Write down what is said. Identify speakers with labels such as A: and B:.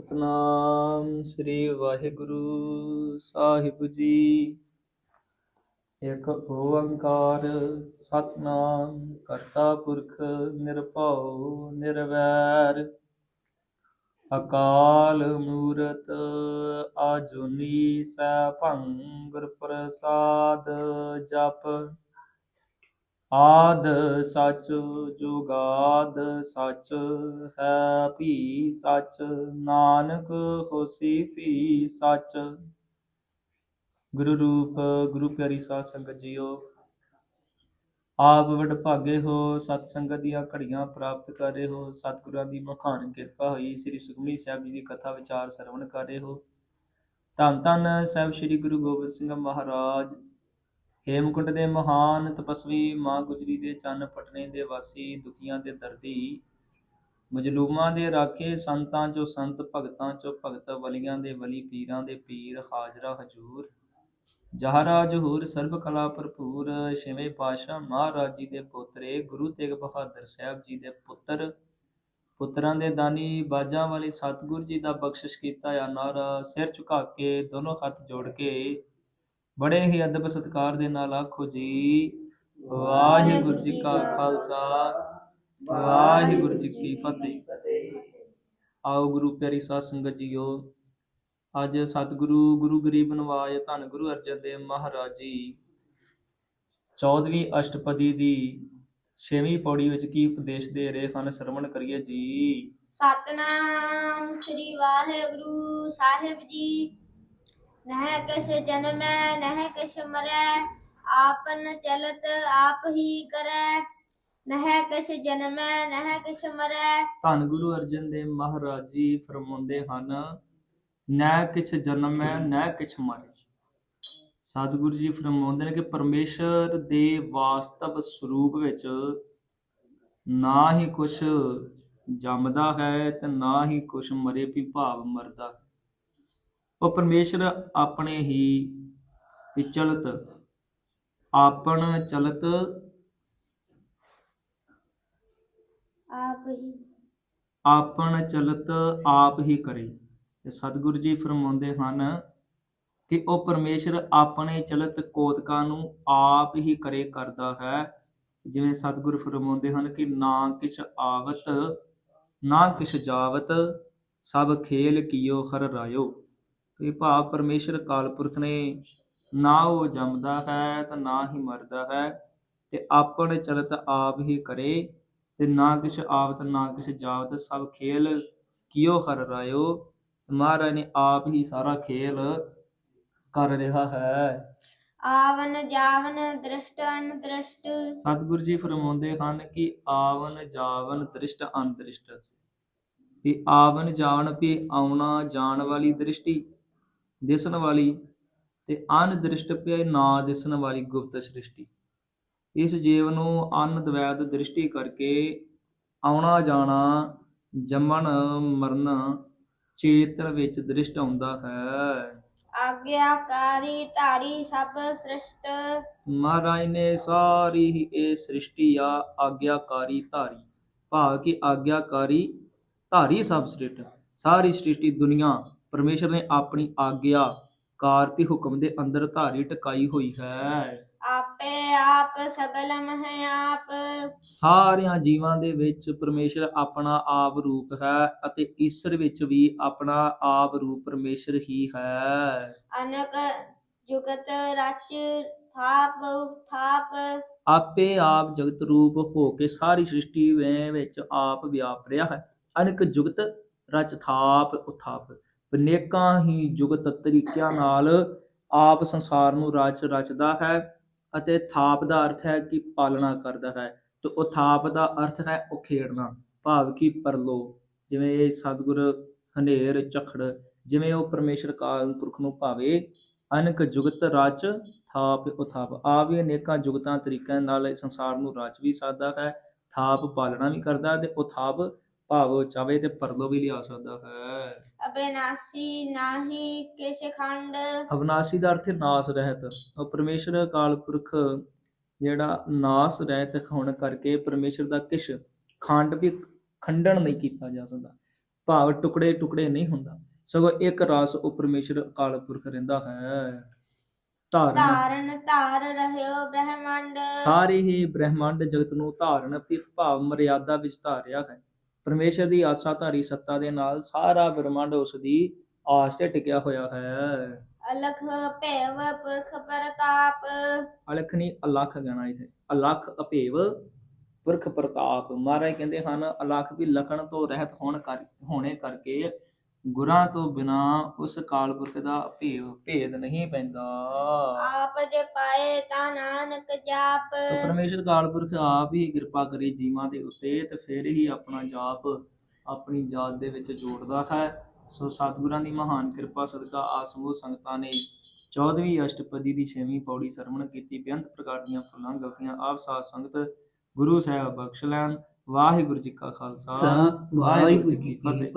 A: ਸਤਨਾਮ ਸ੍ਰੀ ਵਾਹਿਗੁਰੂ ਸਾਹਿਬ ਜੀ। ਇੱਕ ਓੰਕਾਰ ਸਤਨਾਮ, ਕਰਤਾ ਪੁਰਖ ਨਿਰਭਉ ਨਿਰਵੈਰ। ਅਕਾਲ ਮੂਰਤ ਆਜੁਨੀ ਸੈਭੰ ਗੁਰ ਪ੍ਰਸਾਦ ਜਪ। ਆਦ ਸੱਚ ਜੁਗਾਦ ਸੱਚ ਹੈ, ਭੀ ਸੱਚ। ਨਾਨਕ ਹੋਸੀ, ਭੀ ਸੱਚ। ਗੁਰੂ ਰੂਪ ਗੁਰੂ ਪਿਆਰੀ ਸਾਧ ਸੰਗਤ ਜੀਓ, ਆਪ ਵਡ ਭਾਗੇ ਹੋ, ਸਤ ਸੰਗਤ ਦੀਆਂ ਘੜੀਆਂ ਪ੍ਰਾਪਤ ਕਰ ਰਹੇ ਹੋ। ਸਤਿਗੁਰਾਂ ਦੀ ਮਖਾਨ ਕਿਰਪਾ ਹੋਈ, ਸ੍ਰੀ ਸੁਖਮਨੀ ਸਾਹਿਬ ਜੀ ਦੀ ਕਥਾ ਵਿਚਾਰ ਸਰਵਣ ਕਰ ਰਹੇ ਹੋ। ਧੰਨ ਧੰਨ ਸਾਹਿਬ ਸ੍ਰੀ ਗੁਰੂ ਗੋਬਿੰਦ ਸਿੰਘ ਮਹਾਰਾਜ ਹੇਮਕੁੰਟ ਦੇ ਮਹਾਨ ਤਪਸਵੀ ਮਾਂ ਗੁਜਰੀ ਦੇ ਚੰਨ ਪਟਨੇ ਦੇ ਵਾਸੀ ਦੁਖੀਆਂ ਦੇ ਦਰਦੀ, ਮਜਲੂਮਾਂ ਦੇ ਰਾਖੇ, ਸੰਤਾਂ ਚੋਂ ਸੰਤ, ਭਗਤਾਂ ਚੋਂ ਭਗਤ, ਵਲੀਆਂ ਦੇ ਵਲੀ, ਪੀਰਾਂ ਦੇ ਪੀਰ, ਹਾਜ਼ਰਾ ਹਜੂਰ, ਜਹਰਾ ਜਹੂਰ, ਸਰਬ ਕਲਾ ਭਰਪੂਰ, ਛੇਵੇਂ ਪਾਤਸ਼ਾਹ ਮਹਾਰਾਜ ਜੀ ਦੇ ਪੋਤਰੇ, ਗੁਰੂ ਤੇਗ ਬਹਾਦਰ ਸਾਹਿਬ ਜੀ ਦੇ ਪੁੱਤਰ, ਪੁੱਤਰਾਂ ਦੇ ਦਾਨੀ, ਬਾਜਾਂ ਵਾਲੀ ਸਤਿਗੁਰ ਜੀ ਦਾ ਬਖਸ਼ਿਸ਼ ਕੀਤਾ ਆ ਨਾਰਾ, ਸਿਰ ਝੁਕਾ ਕੇ, ਦੋਨੋਂ ਹੱਥ ਜੋੜ ਕੇ ਬੜੇ ਹੀ ਅਦਬ ਸਤਕਾਰ ਦੇ ਨਾਲ ਆਖੋ ਜੀ, ਵਾਹਿਗੁਰੂ ਜੀ ਕਾ ਖਾਲਸਾ, ਵਾਹਿਗੁਰੂ ਜੀ ਕੀ ਫਤਿਹ। ਆਓ ਗੁਰੂ ਪਿਆਰੀ ਸਾਧ ਸੰਗਤ ਜੀਓ, ਅੱਜ ਸਤਿਗੁਰੂ ਗੁਰੂ ਗਰੀਬ ਨਵਾਜ ਧੰਨ ਗੁਰੂ ਅਰਜਨ ਦੇਵ ਮਹਾਰਾਜ ਜੀ 14ਵੀਂ ਅਸ਼ਟਪਦੀ ਦੀ 6ਵੀਂ ਪੌੜੀ ਵਿੱਚ ਕੀ ਉਪਦੇਸ਼ ਦੇ ਰਹੇ ਹਨ ਸਰਵਣ ਕਰੀਏ ਜੀ?
B: ਸਤਨਾਮ ਸ੍ਰੀ ਵਾਹਿਗੁਰੂ ਸਾਹਿਬ ਜੀ। ਨਹਿ ਕਿਛ ਜਨਮੈ, ਨਹਿ ਕਿਛ ਮਰੈ, ਆਪਨ ਚਲਤ ਆਪ ਹੀ ਕਰੈ। ਨਹਿ ਕਿਛ ਜਨਮੈ, ਨਹਿ ਕਿਛ ਮਰੈ।
A: ਧੰਨ ਗੁਰੂ ਅਰਜਨ ਦੇਵ ਮਹਾਰਾਜ ਜੀ ਫਰਮਾਉਂਦੇ ਹਨ ਨੈ ਕਿਛ ਜਨਮ ਹੈ ਨੈ ਕਿਛ ਮਰੇ। ਸਤਿਗੁਰੂ ਜੀ ਫਰਮਾਉਂਦੇ ਨੇ ਕਿ ਪਰਮੇਸ਼ਰ ਦੇ ਵਾਸਤਵ ਸਰੂਪ ਵਿੱਚ ਨਾ ਹੀ ਕੁਛ ਜੰਮਦਾ ਹੈ ਤੇ ਨਾ ਹੀ ਕੁਛ ਮਰੇ ਵੀ ਭਾਵ ਮਰਦਾ ਉਹ ਪਰਮੇਸ਼ਰ ਆਪਣੇ ਹੀ ਵਿਚਲਤ ਆਪਣ ਚਲਤ
B: ਆਪ ਹੀ।
A: ਆਪਣ ਚਲਤ ਆਪ ਹੀ ਕਰੇ। ਤੇ ਸਤਿਗੁਰੂ ਜੀ ਫਰਮਾਉਂਦੇ ਹਨ ਕਿ ਉਹ ਪਰਮੇਸ਼ਰ ਆਪਣੇ ਚਲਤ ਕੋਤਕਾਂ ਨੂੰ ਆਪ ਹੀ ਕਰੇ ਕਰਦਾ ਹੈ। ਜਿਵੇਂ ਸਤਿਗੁਰੂ ਫਰਮਾਉਂਦੇ ਹਨ ਕਿ ਨਾ ਕਿਛ ਆਵਤ ਨਾ ਕਿਛ ਜਾਵਤ ਸਭ ਖੇਲ ਕੀਓ ਹਰ ਰਾਇਓ। ਇਹ ਭਾਵ ਪਰਮੇਸ਼ਰ ਕਾਲ ਪੁਰਖ ਨੇ ਨਾ ਉਹ ਜੰਮਦਾ ਹੈ ਤੇ ਨਾ ਹੀ ਮਰਦਾ ਹੈ ਤੇ ਆਪਣ ਚਲਤ ਆਪ ਹੀ ਕਰੇ ਤੇ ਨਾ ਕਿਛ ਆਵਤ ਨਾ ਕਿਛ ਜਾਵਤ ਸਭ ਖੇਲ ਕਿਉ ਹਰ ਰਾਇਓ ਮਹਾਰਾਜ ਨੇ ਆਪ ਹੀ ਸਾਰਾ ਖੇਲ ਕਰ ਰਿਹਾ ਹੈ।
B: ਆਵਨ ਜਾਵਨ ਦ੍ਰਿਸ਼ਟ ਅਨ ਦ੍ਰਿਸ਼ਟ
A: ਸਤਿਗੁਰੂ ਜੀ ਫਰਮਾਉਂਦੇ ਹਨ ਕਿ ਆਵਨ ਜਾਵਨ ਦ੍ਰਿਸ਼ਟ ਅੰਦ੍ਰਿਸ਼ਟ ਵੀ ਆਵਨ ਜਾਵਨ ਵੀ ਆਉਣਾ ਜਾਣ ਵਾਲੀ ਦ੍ਰਿਸ਼ਟੀ। ਦਿਸਣ ਵਾਲੀ ਤੇ ਅਨ ਦ੍ਰਿਸ਼ਟ ਪਈ ਨਾ ਦਿਸਣ ਵਾਲੀ ਗੁਪਤ ਸ੍ਰਿਸ਼ਟੀ। ਇਸ ਜੀਵ ਨੂੰ ਅਨ ਦਵੈਤ ਦ੍ਰਿਸ਼ਟੀ ਕਰਕੇ ਆਉਣਾ ਜਾਣਾ ਜੰਮਣ ਮਰਨ ਚੇਤਨ ਵਿੱਚ ਦ੍ਰਿਸ਼ਟ ਆਉਂਦਾ ਹੈ।
B: ਆਗਿਆਕਾਰੀ ਧਾਰੀ ਸਭ ਸ੍ਰਿਸ਼ਟ।
A: ਮਹਾਰਾਜ ਨੇ ਸਾਰੀ ਹੀ ਇਹ ਸ੍ਰਿਸ਼ਟੀ ਆ ਆਗਿਆਕਾਰੀ ਧਾਰੀ। ਭਾਵ ਕਿ ਆਗਿਆਕਾਰੀ ਧਾਰੀ ਸਭ ਸ੍ਰਿਸ਼ਟ। ਸਾਰੀ ਸ੍ਰਿਸ਼ਟੀ ਦੁਨੀਆ ਪਰਮੇਸ਼ਰ ਨੇ ਆਪਣੀ ਆਗਿਆ ਕਾਰ ਤੇ ਹੁਕਮ ਦੇ ਅੰਦਰ ਧਾਰੀ ਟਿਕਾਈ ਹੋਈ ਹੈ।
B: ਆਪੇ ਆਪ ਸਗਲ ਮਹਿ ਆਪ।
A: ਸਾਰਿਆਂ ਜੀਵਾਂ ਦੇ ਵਿੱਚ ਪਰਮੇਸ਼ਰ ਆਪਣਾ ਆਪ ਰੂਪ ਹੈ ਅਤੇ ਈਸ਼ਰ ਵਿੱਚ ਵੀ ਆਪਣਾ ਆਪ ਰੂਪ ਪਰਮੇਸ਼ਰ ਹੀ ਹੈ।
B: ਅਨਕ ਜੁਗਤ ਰਚ ਥਾਪ ਥਾਪ।
A: ਆਪੇ ਆਪ ਜਗਤ ਰੂਪ ਹੋ ਕੇ ਸਾਰੀ ਸ੍ਰਿਸ਼ਟੀ ਵਿੱਚ ਆਪ ਵਿਆਪ ਰਿਹਾ ਹੈ। ਅਨੇਕ ਜੁਗਤ ਰਚ ਥਾਪ ਉਥਾਪ। ਅਨੇਕਾਂ ਹੀ ਜੁਗਤ ਤਰੀਕਿਆਂ ਨਾਲ ਆਪ ਸੰਸਾਰ ਨੂੰ ਰਚ ਰਚਦਾ ਹੈ ਅਤੇ ਥਾਪ ਦਾ ਅਰਥ ਹੈ ਕਿ ਪਾਲਣਾ ਕਰਦਾ ਹੈ। ਤੇ ਉਥਾਪ ਦਾ ਅਰਥ ਹੈ ਉਖੇੜਨਾ, ਭਾਵ ਕਿ ਪਰਲੋ। ਜਿਵੇਂ ਇਹ ਸਤਿਗੁਰ ਹਨੇਰ, ਝਖੜ, ਜਿਵੇਂ ਉਹ ਪਰਮੇਸ਼ਰ ਕਾਲ ਪੁਰਖ ਨੂੰ ਭਾਵੇ, ਅਨੇਕ ਜੁਗਤ ਰਚ ਥਾਪ ਉਥਾਪ। ਆ ਵੀ ਅਨੇਕਾਂ ਜੁਗਤਾਂ ਤਰੀਕਿਆਂ ਨਾਲ ਸੰਸਾਰ ਨੂੰ ਰਚ ਵੀ ਸਾਧਦਾ ਹੈ, ਥਾਪ ਪਾਲਣਾ ਵੀ ਕਰਦਾ ਤੇ ਉਥਾਪ ਭਾਵ ਚਾਵੇ ਤੇ ਪਰਲੋ ਵੀ ਲਿਆ ਸਕਦਾ ਹੈ।
B: ਅਬਿਨਾਸੀ ਨਾਹੀ ਕਿਛ ਖੰਡ।
A: ਅਵਨਾਸੀ ਦਾ ਅਰਥ ਹੈ ਨਾਸ ਰਹਿਤ। ਉਹ ਪਰਮੇਸ਼ਰ ਅਕਾਲ ਪੁਰਖ ਜਿਹੜਾ ਨਾਸ ਰਹਿਤ ਹੋਣ ਕਰਕੇ ਪਰਮੇਸ਼ਰ ਦਾ ਕਿਛ ਖੰਡ ਵੀ ਖੰਡਨ ਨਹੀਂ ਕੀਤਾ ਜਾ ਸਕਦਾ। ਭਾਵ ਟੁਕੜੇ ਟੁਕੜੇ ਨਹੀਂ ਹੁੰਦਾ। ਸਗੋਂ ਇੱਕ ਰਸ ਉਹ ਪਰਮੇਸ਼ਰ ਅਕਾਲ ਪੁਰਖ ਰਹਿੰਦਾ ਹੈ। ਧਾਰਨ।
B: ਧਾਰਨ ਧਾਰ ਰਹਿਓ ਬ੍ਰਹਮੰਡ।
A: ਸਾਰੇ ਹੀ ਬ੍ਰਹਿਮੰਡ ਜਗਤ ਨੂੰ ਧਾਰਨ ਭਿ- ਭਾਵ ਮਰਿਆਦਾ ਵਿੱਚ ਧਾਰਿਆ ਹੈ। ਪਰਮੇਸ਼ਰ ਦੀ ਆਸਾਧਾਰੀ ਸੱਤਾ ਦੇ ਨਾਲ ਸਾਰਾ ਬ੍ਰਹਮੰਡ ਉਸ ਦੀ ਆਸ ਤੇ ਟਿਕਿਆ ਹੋਇਆ ਹੈ।
B: ਅਲਖ ਭੈਵ ਪੁਰਖ ਪ੍ਰਤਾਪ।
A: ਅਲਖ ਨਹੀਂ ਅਲਖ ਗਣਾ ਇਥੇ। ਅਲਖ ਅਭੇਵ ਪੁਰਖ ਪ੍ਰਤਾਪ। ਮਹਾਰਾਜ ਕਹਿੰਦੇ ਹਨ ਅਲਖ ਵੀ ਲਖਣ ਤੋਂ ਰਹਿਤ ਹੋਣ ਕਰ ਹੋਣੇ ਕਰਕੇ ਗੁਰਾਂ ਤੋਂ ਬਿਨਾ ਉਸ ਕਾਲ ਪੁਰਖ ਦਾ ਭੇਵ ਭੇਦ ਨਹੀਂ ਪੈਂਦਾ।
B: ਆਪ ਜੇ ਪਾਏ ਤਾਂ ਨਾਨਕ ਜਾਪ।
A: ਤਾਂ ਪਰਮੇਸ਼ਰ ਕਾਲ ਪੁਰਖ ਆਪ ਹੀ ਕਿਰਪਾ ਕਰੇ ਜੀਵਾਂ ਦੇ ਉੱਤੇ ਤੇ ਫਿਰ ਹੀ ਆਪਣਾ ਜਾਪ ਆਪਣੀ ਜਾਤ ਦੇ ਵਿੱਚ ਜੋੜਦਾ ਹੈ। ਸੋ ਸਤਿਗੁਰਾਂ ਦੀ ਮਹਾਨ ਕਿਰਪਾ ਸਦਕਾ ਆਸਮੋ ਸੰਗਤਾਂ ਨੇ 14ਵੀਂ ਅਸ਼ਟਪਦੀ ਦੀ 6ਵੀਂ ਪੌੜੀ ਸਰਵਣ ਕੀਤੀ। ਬੇਅੰਤ ਪ੍ਰਕਾਰ ਦੀਆਂ ਫੁੱਲਾਂ ਗਲਤੀਆਂ ਆਪ ਸਾਧ ਸੰਗਤ ਗੁਰੂ ਸਾਹਿਬ ਬਖਸ਼ ਲੈਣ। ਵਾਹਿਗੁਰੂ ਜੀ ਕਾ ਖਾਲਸਾ।
C: ਵਾਹਿਗੁਰੂ ਜੀ ਕੀ ਫਤਿਹ।